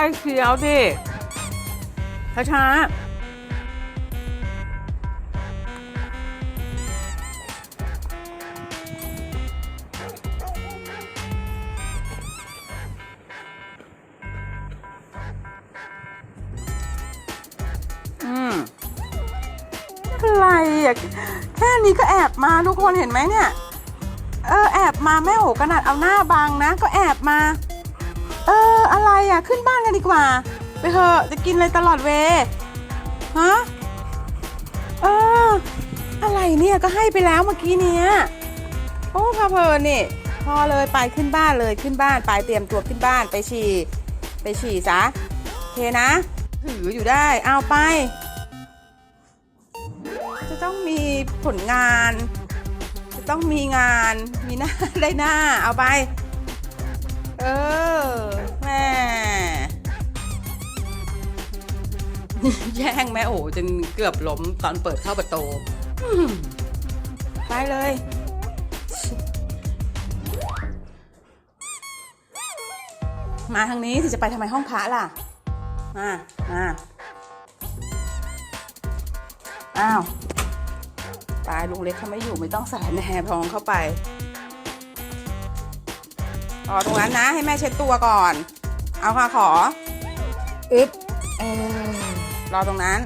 ไปเขียวดิช้าๆอืมอะไรอะแค่นี้ก็แอบมาทุกคนเห็นไหมเนี่ย เออแอบมาแม่โหขนาดเอาหน้าบังนะ ก็แอบมา เออ อะไรอะ ขึ้นบ้านกันดีกว่า ไปเถอะจะกินอะไรตลอดเวฮะเออ อะไรเนี่ยก็ให้ไปแล้วเมื่อกี้เนี้ยโอ้พาเพลินนี่ พอเลยไปขึ้นบ้านเลยขึ้นบ้านไปเตรียมตัวขึ้นบ้านไปฉี่ไปฉี่ซะโอเคนะถืออยู่ได้เอาไป จะต้องมีผลงาน จะต้องมีงานมีหน้าได้หน้าเอาไป เออแม่แย่งแม่โอ้จนเกือบล้มตอนเปิดเข้าประตูไปเลย มาทางนี้สิจะไปทำไมห้องพระล่ะ มามาอ้าว ตายลุงเล็กเขาไม่อยู่ไม่ต้องใส่แหนพองเข้าไป รอตรงนั้นนะ ให้แม่เช็ดตัวก่อน เอาค่ะขอ อึ๊บรอตรงนั้น